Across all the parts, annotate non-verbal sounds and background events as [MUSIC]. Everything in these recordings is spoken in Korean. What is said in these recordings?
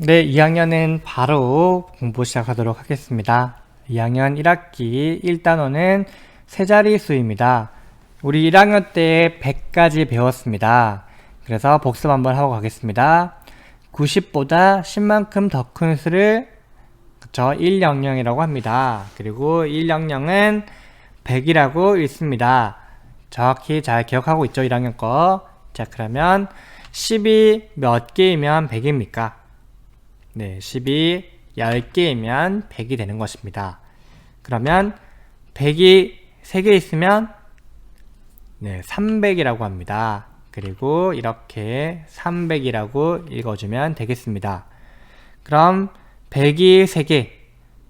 네, 2학년은 바로 공부 시작하도록 하겠습니다. 2학년 1학기 1단원은 세 자리 수입니다. 우리 1학년 때 100까지 배웠습니다. 그래서 복습 한번 하고 가겠습니다. 90보다 10만큼 더 큰 수를 그쵸 100이라고 합니다. 그리고 100은 100이라고 읽습니다. 정확히 잘 기억하고 있죠 1학년 거. 자 그러면 10이 몇 개이면 100입니까? 네, 10이 10개이면 100이 되는 것입니다. 그러면 100이 3개 있으면 네, 300이라고 합니다. 그리고 이렇게 300이라고 읽어주면 되겠습니다. 그럼 100이 3개,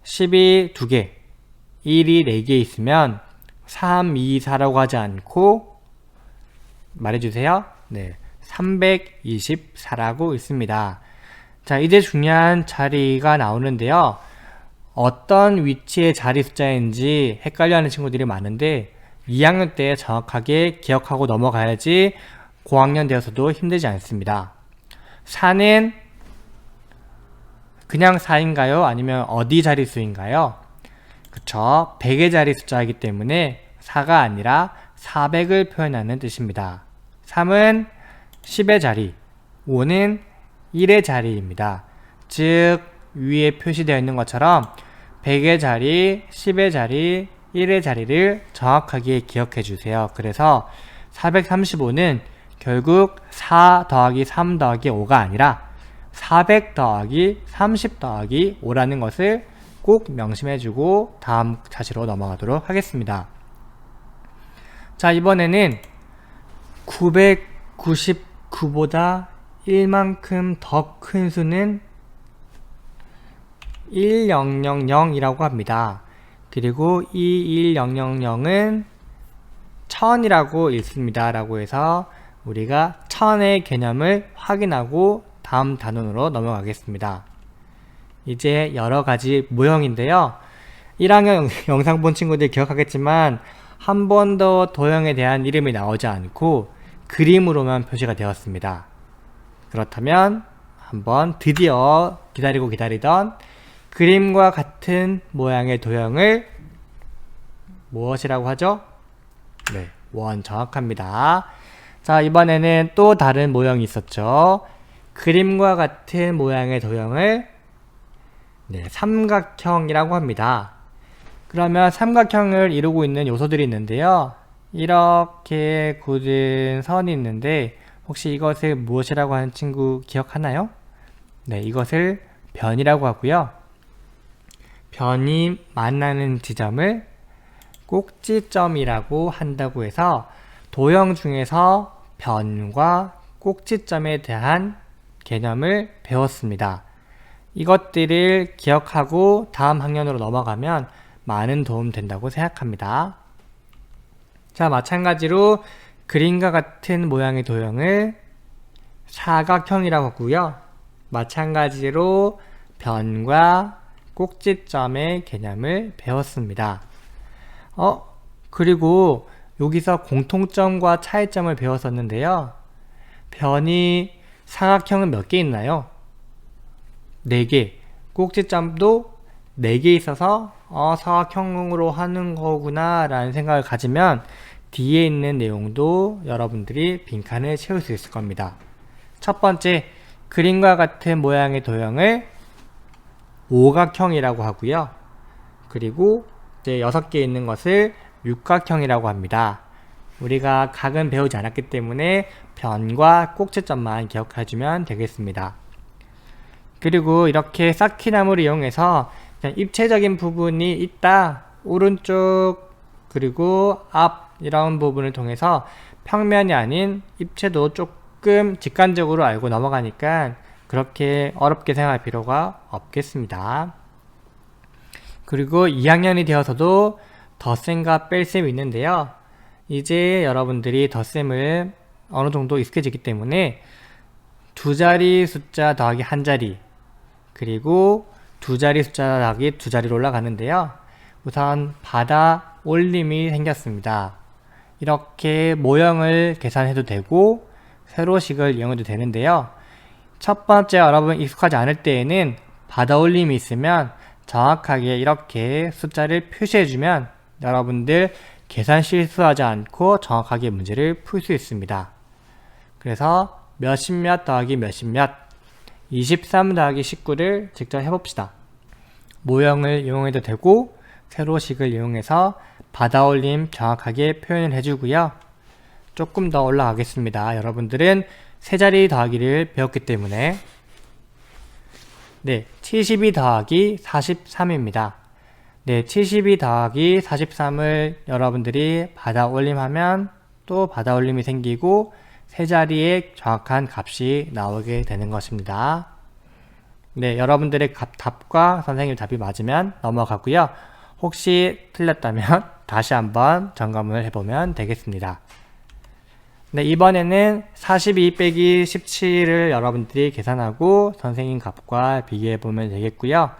10이 2개, 1이 4개 있으면 3, 2, 4라고 하지 않고 말해주세요. 네, 324라고 있습니다. 자, 이제 중요한 자리가 나오는데요. 어떤 위치의 자리 숫자인지 헷갈려하는 친구들이 많은데 2학년 때 정확하게 기억하고 넘어가야지 고학년 되어서도 힘들지 않습니다. 4는 그냥 4인가요? 아니면 어디 자릿수인가요? 그쵸. 100의 자리 숫자이기 때문에 4가 아니라 400을 표현하는 뜻입니다. 3은 10의 자리, 5는 1의 자리입니다. 즉 위에 표시되어 있는 것처럼 100의 자리, 10의 자리, 1의 자리를 정확하게 기억해 주세요. 그래서 435는 결국 4 더하기 3 더하기 5가 아니라 400 더하기 30 더하기 5라는 것을 꼭 명심해 주고 다음 자시로 넘어가도록 하겠습니다. 자, 이번에는 999보다 1만큼 더 큰 수는 1000이라고 합니다. 그리고 이 1000은 1000이라고 읽습니다. 라고 해서 우리가 1000의 개념을 확인하고 다음 단원으로 넘어가겠습니다. 이제 여러 가지 모형인데요. 1학년 [LAUGHS] 영상 본 친구들 기억하겠지만 한 번도 도형에 대한 이름이 나오지 않고 그림으로만 표시가 되었습니다. 그렇다면 한번 드디어 기다리고 기다리던 그림과 같은 모양의 도형을 무엇이라고 하죠? 네, 원 정확합니다. 자, 이번에는 또 다른 모형이 있었죠. 그림과 같은 모양의 도형을 네, 삼각형이라고 합니다. 그러면 삼각형을 이루고 있는 요소들이 있는데요. 이렇게 굳은 선이 있는데 혹시 이것을 무엇이라고 하는 친구 기억하나요? 네, 이것을 변이라고 하고요. 변이 만나는 지점을 꼭지점이라고 한다고 해서 도형 중에서 변과 꼭지점에 대한 개념을 배웠습니다. 이것들을 기억하고 다음 학년으로 넘어가면 많은 도움 된다고 생각합니다. 자, 마찬가지로 그림과 같은 모양의 도형을 사각형이라고 하고요. 마찬가지로 변과 꼭지점의 개념을 배웠습니다. 어, 그리고 여기서 공통점과 차이점을 배웠었는데요. 변이 사각형은 몇 개 있나요? 4개. 꼭지점도 4개 있어서 어, 사각형으로 하는 거구나 라는 생각을 가지면 뒤에 있는 내용도 여러분들이 빈칸을 채울 수 있을 겁니다. 첫 번째, 그림과 같은 모양의 도형을 오각형이라고 하고요. 그리고 이제 여섯 개 있는 것을 육각형이라고 합니다. 우리가 각은 배우지 않았기 때문에 변과 꼭지점만 기억해주면 되겠습니다. 그리고 이렇게 쌓기나무를 이용해서 입체적인 부분이 있다. 오른쪽 그리고 앞 이런 부분을 통해서 평면이 아닌 입체도 조금 직관적으로 알고 넘어가니까 그렇게 어렵게 생각할 필요가 없겠습니다. 그리고 2학년이 되어서도 덧셈과 뺄셈이 있는데요. 이제 여러분들이 덧셈을 어느 정도 익숙해지기 때문에 두 자리 숫자 더하기 한 자리 그리고 두 자리 숫자 더하기 두 자리로 올라가는데요. 우선 받아 올림이 생겼습니다. 이렇게 모형을 계산해도 되고 세로식을 이용해도 되는데요. 첫 번째 여러분 익숙하지 않을 때에는 받아 올림이 있으면 정확하게 이렇게 숫자를 표시해주면 여러분들 계산 실수하지 않고 정확하게 문제를 풀 수 있습니다. 그래서 몇십 몇 더하기 몇십 몇 23 더하기 19를 직접 해봅시다. 모형을 이용해도 되고 세로식을 이용해서 받아올림 정확하게 표현을 해주고요. 조금 더 올라가겠습니다. 여러분들은 세 자리 더하기를 배웠기 때문에 네, 72 더하기 43입니다. 네, 72 더하기 43을 여러분들이 받아 올림하면 또 받아 올림이 생기고 세 자리의 정확한 값이 나오게 되는 것입니다. 네, 여러분들의 값, 답과 선생님 답이 맞으면 넘어가고요. 혹시 틀렸다면 [LAUGHS] 다시 한번 점검을 해보면 되겠습니다. 네, 이번에는 42 빼기 17을 여러분들이 계산하고 선생님 값과 비교해 보면 되겠고요.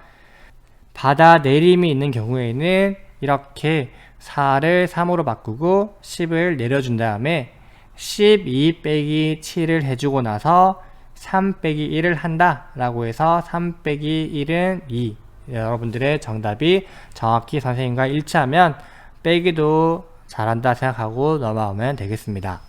바다 내림이 있는 경우에는 이렇게 4를 3으로 바꾸고 10을 내려준 다음에 12 빼기 7을 해주고 나서 3 빼기 1을 한다 라고 해서 3 빼기 1은 2 여러분들의 정답이 정확히 선생님과 일치하면 빼기도 잘한다 생각하고 넘어오면 되겠습니다.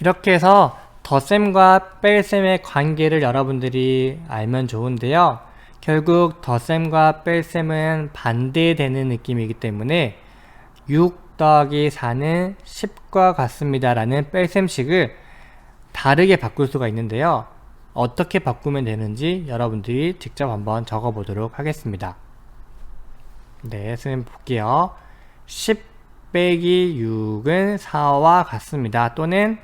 이렇게 해서 덧셈과 뺄셈의 관계를 여러분들이 알면 좋은데요. 결국 덧셈과 뺄셈은 반대되는 느낌이기 때문에 6 더하기 4는 10과 같습니다. 라는 뺄셈식을 다르게 바꿀 수가 있는데요. 어떻게 바꾸면 되는지 여러분들이 직접 한번 적어 보도록 하겠습니다. 네, 선생님 볼게요. 10 빼기 6은 4와 같습니다. 또는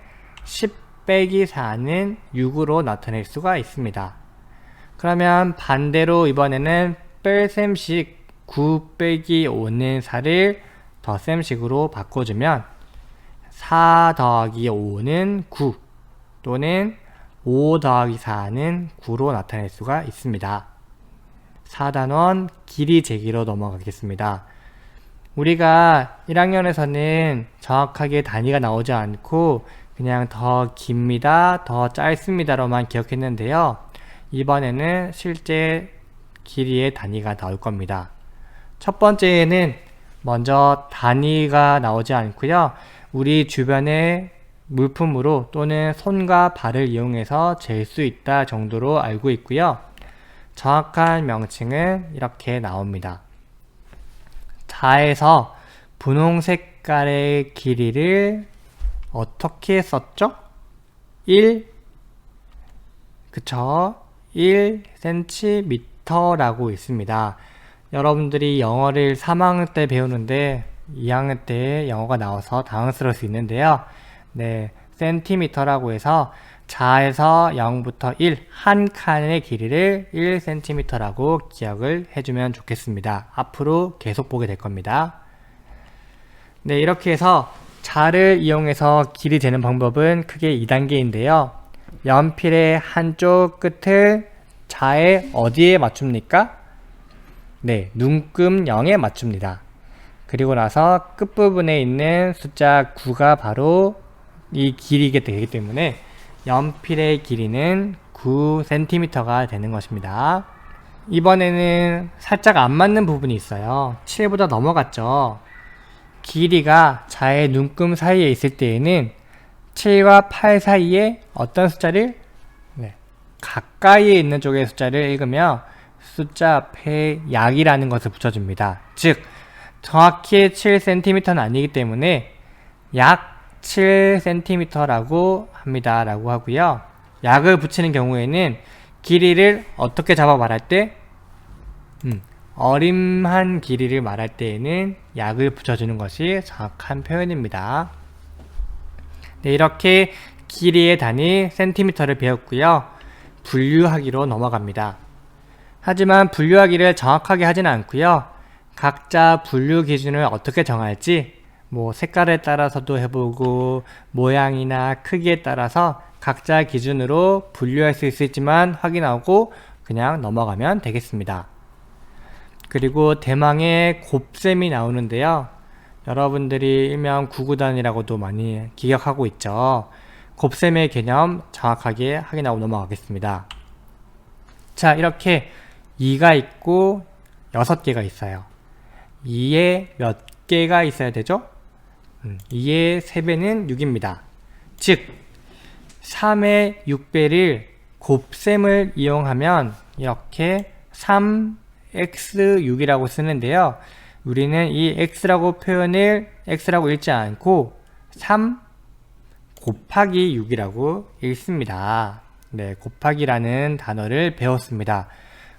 10 빼기 4는 6으로 나타낼 수가 있습니다. 그러면 반대로 이번에는 뺄셈식 9 빼기 5는 4를 덧셈식으로 바꿔주면 4 더하기 5는 9 또는 5 더하기 4는 9로 나타낼 수가 있습니다. 4단원 길이 재기로 넘어가겠습니다. 우리가 1학년에서는 정확하게 단위가 나오지 않고 그냥 더 깁니다, 더 짧습니다로만 기억했는데요. 이번에는 실제 길이의 단위가 나올 겁니다. 첫 번째에는 먼저 단위가 나오지 않고요. 우리 주변의 물품으로 또는 손과 발을 이용해서 잴 수 있다 정도로 알고 있고요. 정확한 명칭은 이렇게 나옵니다. 자에서 분홍 색깔의 길이를 어떻게 썼죠? 1 그쵸? 1cm라고 있습니다. 여러분들이 영어를 3학년 때 배우는데 2학년 때 영어가 나와서 당황스러울 수 있는데요. 네, 센티미터라고 해서 자에서 0부터 1, 한 칸의 길이를 1cm라고 기억을 해주면 좋겠습니다. 앞으로 계속 보게 될 겁니다. 네, 이렇게 해서 자를 이용해서 길이 되는 방법은 크게 2단계인데요. 연필의 한쪽 끝을 자의 어디에 맞춥니까? 네, 눈금 0에 맞춥니다. 그리고 나서 끝부분에 있는 숫자 9가 바로 이 길이게 되기 때문에 연필의 길이는 9cm가 되는 것입니다. 이번에는 살짝 안 맞는 부분이 있어요. 7보다 넘어갔죠. 길이가 자의 눈금 사이에 있을 때에는 7과 8 사이에 어떤 숫자를 네, 가까이에 있는 쪽의 숫자를 읽으며 숫자 앞에 약이라는 것을 붙여줍니다. 즉 정확히 7cm는 아니기 때문에 약 7cm라고 합니다. 라고 하고요. 약을 붙이는 경우에는 길이를 어떻게 잡아 말할 때 음, 어림한 길이를 말할 때에는 약을 붙여주는 것이 정확한 표현입니다. 네, 이렇게 길이의 단위 센티미터를 배웠고요. 분류하기로 넘어갑니다. 하지만 분류하기를 정확하게 하지는 않고요. 각자 분류 기준을 어떻게 정할지 뭐 색깔에 따라서도 해보고 모양이나 크기에 따라서 각자 기준으로 분류할 수 있을지만 확인하고 그냥 넘어가면 되겠습니다. 그리고 대망의 곱셈이 나오는데요. 여러분들이 일명 구구단이라고도 많이 기억하고 있죠. 곱셈의 개념 정확하게 확인하고 넘어가겠습니다. 자, 이렇게 2가 있고 6개가 있어요. 2에 몇 개가 있어야 되죠? 음, 2의 3배는 6입니다. 즉, 3의 6배를 곱셈을 이용하면 이렇게 3x6이라고 쓰는데요. 우리는 이 x라고 표현을 x라고 읽지 않고 3 곱하기 6이라고 읽습니다. 네, 곱하기라는 단어를 배웠습니다.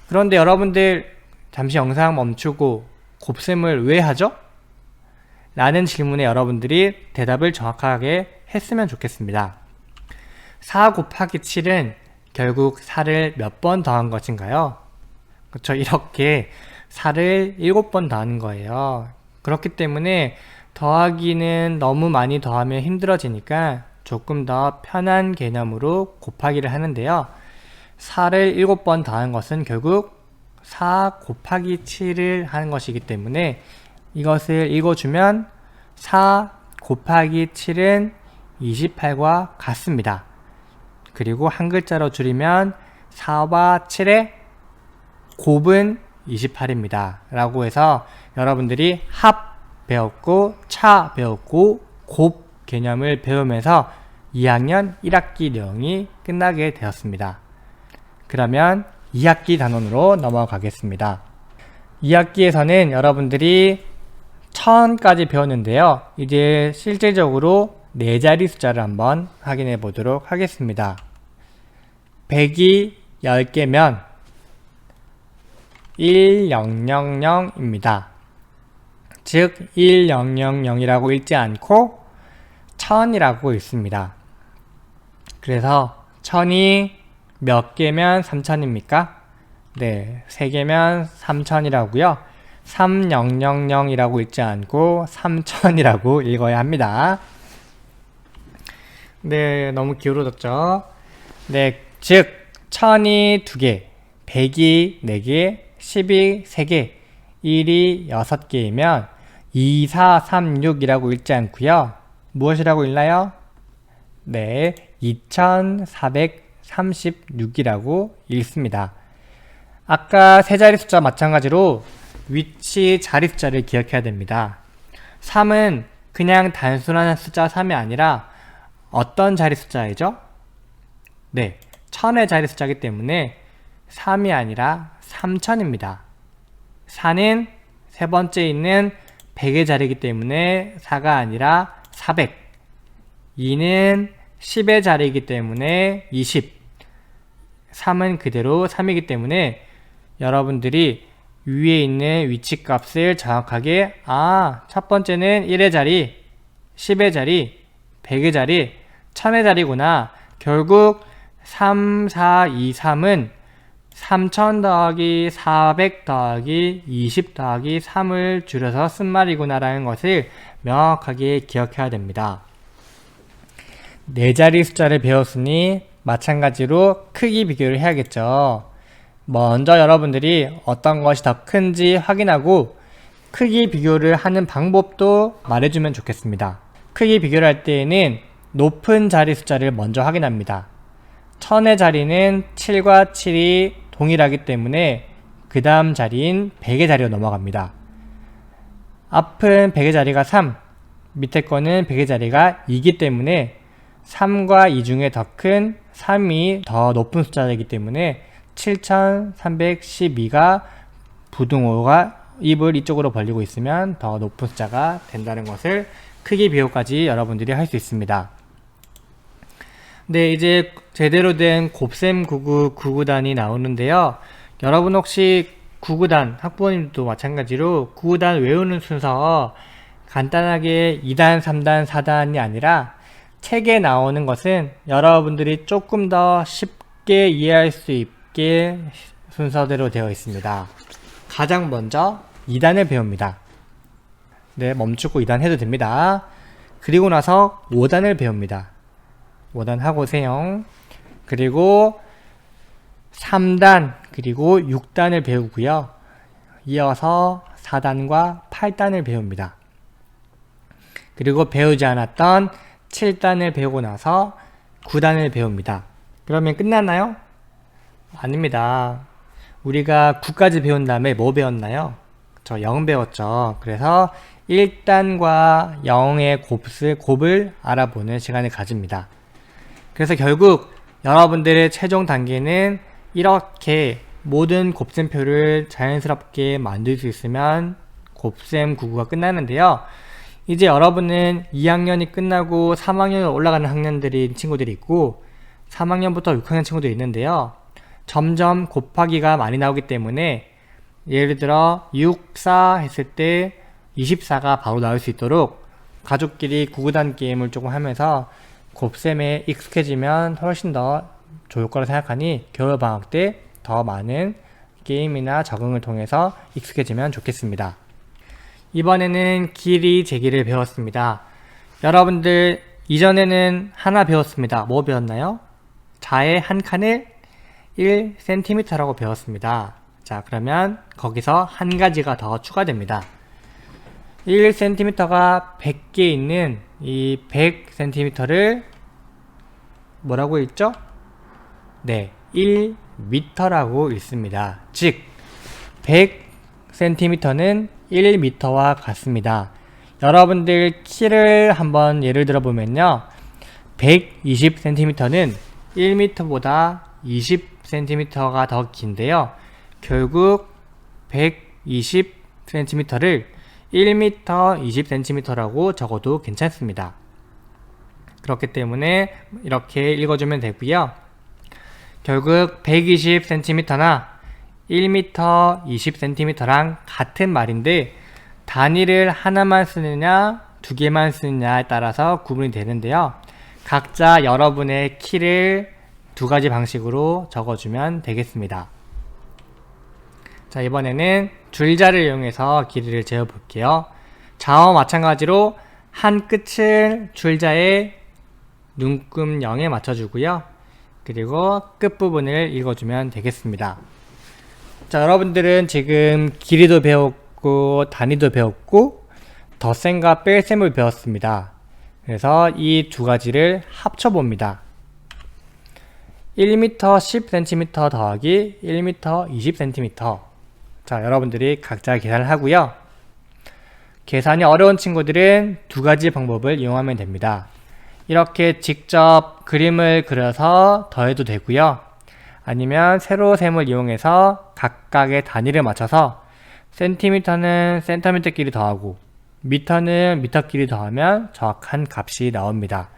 그런데 여러분들 잠시 영상 멈추고 곱셈을 왜 하죠? 라는 질문에 여러분들이 대답을 정확하게 했으면 좋겠습니다. 4 곱하기 7은 결국 4를 몇 번 더한 것인가요? 그렇죠. 이렇게 4를 7번 더하는 거예요. 그렇기 때문에 더하기는 너무 많이 더하면 힘들어지니까 조금 더 편한 개념으로 곱하기를 하는데요. 4를 7번 더한 것은 결국 4 곱하기 7을 하는 것이기 때문에 이것을 읽어주면 4 곱하기 7은 28과 같습니다. 그리고 한 글자로 줄이면 4와 7의 곱은 28입니다. 라고 해서 여러분들이 합 배웠고 차 배웠고 곱 개념을 배우면서 2학년 1학기 내용이 끝나게 되었습니다. 그러면 2학기 단원으로 넘어가겠습니다. 2학기에서는 여러분들이 천까지 배웠는데요. 이제 실제적으로 네 자리 숫자를 한번 확인해 보도록 하겠습니다. 100이 10개면 1000입니다. 즉 1000이라고 읽지 않고 1000이라고 읽습니다. 그래서 1000이 몇 개면 3000입니까? 네, 3개면 3000이라고요. 3000이라고 읽지 않고 3000이라고 [LAUGHS] 읽어야 합니다. 네, 너무 기울어졌죠? 네, 즉, 1000이 2개, 100이 4개, 10이 3개, 1이 6개이면 2, 4, 3, 6이라고 읽지 않고요. 무엇이라고 읽나요? 네, 2436이라고 읽습니다. 아까 세 자리 숫자 마찬가지로 위치 자리 숫자를 기억해야 됩니다. 3은 그냥 단순한 숫자 3이 아니라 어떤 자리 숫자이죠? 네, 천의 자리 숫자이기 때문에 3이 아니라 3000입니다. 4는 세 번째 있는 100의 자리이기 때문에 4가 아니라 400. 2는 10의 자리이기 때문에 20. 3은 그대로 3이기 때문에 여러분들이 위에 있는 위치 값을 정확하게 아, 첫 번째는 1의 자리, 10의 자리, 100의 자리, 1000의 자리구나. 결국 3, 4, 2, 3은 3000 더하기 400 더하기 20 더하기 3을 줄여서 쓴 말이구나라는 것을 명확하게 기억해야 됩니다. 네 자리 숫자를 배웠으니 마찬가지로 크기 비교를 해야겠죠. 먼저 여러분들이 어떤 것이 더 큰지 확인하고 크기 비교를 하는 방법도 말해주면 좋겠습니다. 크기 비교를 할 때에는 높은 자리 숫자를 먼저 확인합니다. 천의 자리는 7과 7이 동일하기 때문에 그 다음 자리인 100의 자리로 넘어갑니다. 앞은 100의 자리가 3, 밑에 거는 100의 자리가 2이기 때문에 3과 2 중에 더 큰 3이 더 높은 숫자이기 때문에 7312가 부등호가 입을 이쪽으로 벌리고 있으면 더 높은 숫자가 된다는 것을 크기 비교까지 여러분들이 할 수 있습니다. 네, 이제 제대로 된 곱셈 구구 구구단이 나오는데요. 여러분 혹시 구구단 학부모님도 마찬가지로 구구단 외우는 순서 간단하게 2단, 3단, 4단이 아니라 책에 나오는 것은 여러분들이 조금 더 쉽게 이해할 수 있 게 순서대로 되어 있습니다. 가장 먼저 2단을 배웁니다. 네, 멈추고 2단 해도 됩니다. 그리고 나서 5단을 배웁니다. 5단 하고 오세요. 그리고 3단, 그리고 6단을 배우고요. 이어서 4단과 8단을 배웁니다. 그리고 배우지 않았던 7단을 배우고 나서 9단을 배웁니다. 그러면 끝났나요? 아닙니다. 우리가 9까지 배운 다음에 뭐 배웠나요? 저 0 배웠죠. 그래서 1단과 0의 곱을, 곱을 알아보는 시간을 가집니다. 그래서 결국 여러분들의 최종 단계는 이렇게 모든 곱셈표를 자연스럽게 만들 수 있으면 곱셈 99가 끝나는데요. 이제 여러분은 2학년이 끝나고 3학년으로 올라가는 학년들이 친구들이 있고 3학년부터 6학년 친구들이 있는데요. 점점 곱하기가 많이 나오기 때문에 예를 들어 6, 4 했을 때 24가 바로 나올 수 있도록 가족끼리 구구단 게임을 조금 하면서 곱셈에 익숙해지면 훨씬 더 좋을 거라 생각하니 겨울방학 때 더 많은 게임이나 적응을 통해서 익숙해지면 좋겠습니다. 이번에는 길이 재기를 배웠습니다. 여러분들 이전에는 하나 배웠습니다. 뭐 배웠나요? 자의 한 칸을 1cm라고 배웠습니다. 자, 그러면 거기서 한 가지가 더 추가됩니다. 1cm가 100개 있는 이 100cm를 뭐라고 읽죠? 네, 1m라고 읽습니다. 즉, 100cm는 1m와 같습니다. 여러분들 키를 한번 예를 들어 보면요. 120cm는 1m보다 20cm가 더 긴데요. 결국 120cm를 1m 20cm라고 적어도 괜찮습니다. 그렇기 때문에 이렇게 읽어주면 되고요. 결국 120cm나 1m 20cm랑 같은 말인데 단위를 하나만 쓰느냐 두 개만 쓰느냐에 따라서 구분이 되는데요. 각자 여러분의 키를 두 가지 방식으로 적어주면 되겠습니다. 자, 이번에는 줄자를 이용해서 길이를 재어 볼게요. 자와 마찬가지로 한 끝을 줄자의 눈금 0에 맞춰주고요. 그리고 끝부분을 읽어주면 되겠습니다. 자, 여러분들은 지금 길이도 배웠고, 단위도 배웠고, 덧셈과 뺄셈을 배웠습니다. 그래서 이 두 가지를 합쳐봅니다. 1m 10cm 더하기 1m 20cm. 자, 여러분들이 각자 계산을 하고요. 계산이 어려운 친구들은 두 가지 방법을 이용하면 됩니다. 이렇게 직접 그림을 그려서 더해도 되고요. 아니면 세로셈을 이용해서 각각의 단위를 맞춰서 센티미터는 센티미터끼리 더하고 미터는 미터끼리 더하면 정확한 값이 나옵니다.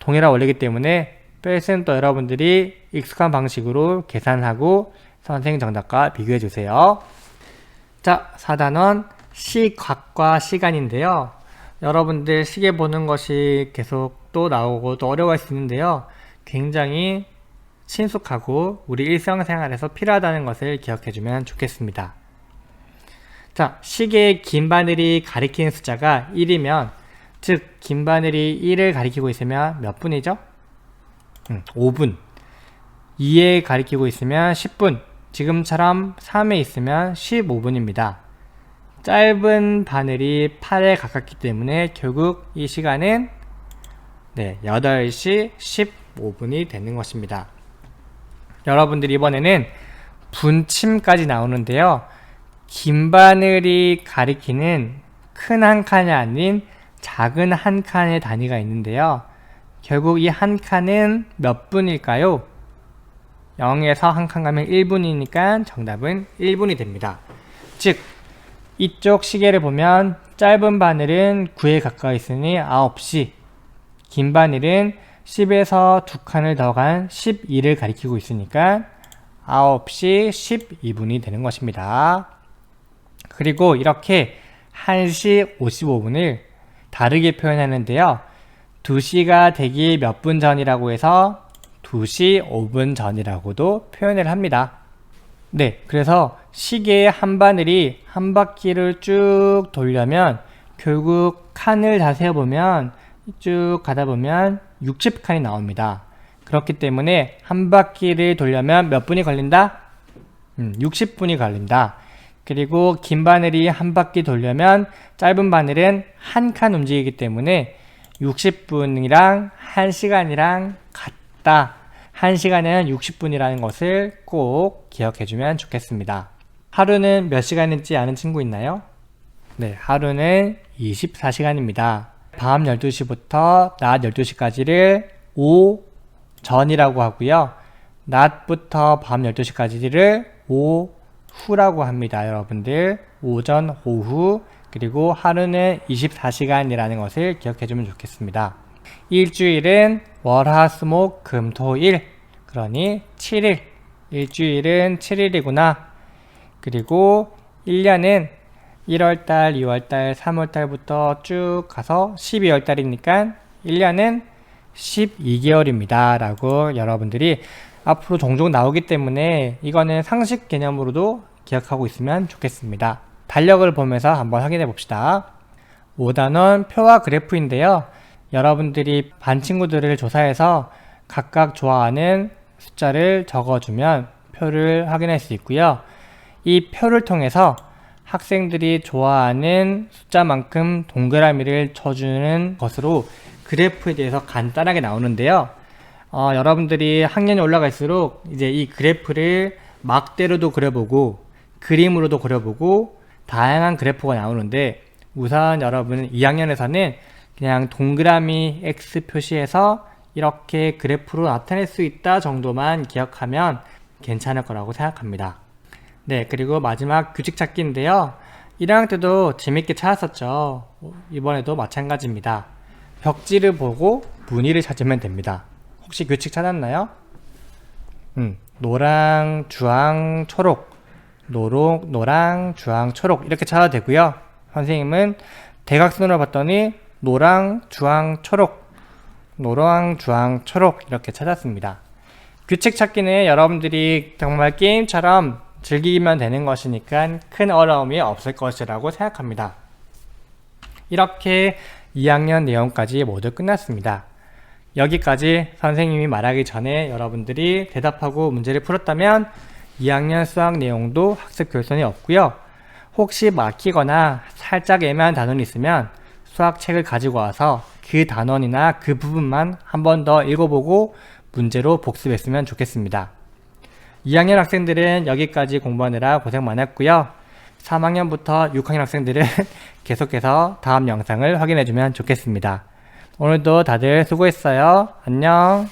동일한 원리이기 때문에 뺄셈 또 여러분들이 익숙한 방식으로 계산하고 선생 정답과 비교해 주세요. 자, 4단원 시각과 시간인데요. 여러분들 시계 보는 것이 계속 또 나오고 또 어려워할 수 있는데요. 굉장히 친숙하고 우리 일상생활에서 필요하다는 것을 기억해 주면 좋겠습니다. 자, 시계의 긴 바늘이 가리키는 숫자가 1이면 즉, 긴 바늘이 1을 가리키고 있으면 몇 분이죠? 음, 5분. 2에 가리키고 있으면 10분. 지금처럼 3에 있으면 15분입니다. 짧은 바늘이 8에 가깝기 때문에 결국 이 시간은 네, 8시 15분이 되는 것입니다. 여러분들 이번에는 분침까지 나오는데요. 긴 바늘이 가리키는 큰 한 칸이 아닌 작은 한 칸의 단위가 있는데요. 결국 이 한 칸은 몇 분일까요? 0에서 한 칸 가면 1분이니까 정답은 1분이 됩니다. 즉, 이쪽 시계를 보면 짧은 바늘은 9에 가까이 있으니 9시, 긴 바늘은 10에서 두 칸을 더 간 12를 가리키고 있으니까 9시 12분이 되는 것입니다. 그리고 이렇게 1시 55분을 다르게 표현하는데요. 2시가 되기 몇 분 전이라고 해서 2시 5분 전이라고도 표현을 합니다. 네, 그래서 시계의 한 바늘이 한 바퀴를 쭉 돌려면 결국 칸을 다 세어보면 쭉 가다 보면 60칸이 나옵니다. 그렇기 때문에 한 바퀴를 돌려면 몇 분이 걸린다? 음, 60분이 걸린다. 그리고 긴 바늘이 한 바퀴 돌려면 짧은 바늘은 한 칸 움직이기 때문에 60분이랑 1시간이랑 같다. 1시간은 60분이라는 것을 꼭 기억해 주면 좋겠습니다. 하루는 몇 시간인지 아는 친구 있나요? 네, 하루는 24시간입니다. 밤 12시부터 낮 12시까지를 오전이라고 하고요. 낮부터 밤 12시까지를 오후라고 합니다. 여러분들 오전, 오후 그리고 하루는 24시간이라는 것을 기억해 주면 좋겠습니다. 일주일은 월, 화, 수, 목, 금, 토, 일 그러니 7일 일주일은 7일이구나 그리고 1년은 1월달, 2월달, 3월달부터 쭉 가서 12월달이니까 1년은 12개월입니다. 라고 여러분들이 앞으로 종종 나오기 때문에 이거는 상식 개념으로도 기억하고 있으면 좋겠습니다. 달력을 보면서 한번 확인해 봅시다. 5단원 표와 그래프인데요. 여러분들이 반 친구들을 조사해서 각각 좋아하는 숫자를 적어주면 표를 확인할 수 있고요. 이 표를 통해서 학생들이 좋아하는 숫자만큼 동그라미를 쳐주는 것으로 그래프에 대해서 간단하게 나오는데요. 어, 여러분들이 학년이 올라갈수록 이제 이 그래프를 막대로도 그려보고 그림으로도 그려보고 다양한 그래프가 나오는데 우선 여러분 2학년에서는 그냥 동그라미 X 표시해서 이렇게 그래프로 나타낼 수 있다 정도만 기억하면 괜찮을 거라고 생각합니다. 네, 그리고 마지막 규칙 찾기인데요. 1학년 때도 재밌게 찾았었죠. 이번에도 마찬가지입니다. 벽지를 보고 무늬를 찾으면 됩니다. 혹시 규칙 찾았나요? 음, 노랑, 주황, 초록. 노록, 노랑, 주황, 초록. 이렇게 찾아도 되고요. 선생님은 대각선으로 봤더니 노랑, 주황, 초록. 노랑, 주황, 초록. 이렇게 찾았습니다. 규칙 찾기는 여러분들이 정말 게임처럼 즐기면 되는 것이니까 큰 어려움이 없을 것이라고 생각합니다. 이렇게 2학년 내용까지 모두 끝났습니다. 여기까지 선생님이 말하기 전에 여러분들이 대답하고 문제를 풀었다면 2학년 수학 내용도 학습 결손이 없고요. 혹시 막히거나 살짝 애매한 단원이 있으면 수학책을 가지고 와서 그 단원이나 그 부분만 한 번 더 읽어보고 문제로 복습했으면 좋겠습니다. 2학년 학생들은 여기까지 공부하느라 고생 많았고요. 3학년부터 6학년 학생들은 [LAUGHS] 계속해서 다음 영상을 확인해주면 좋겠습니다. 오늘도 다들 수고했어요. 안녕.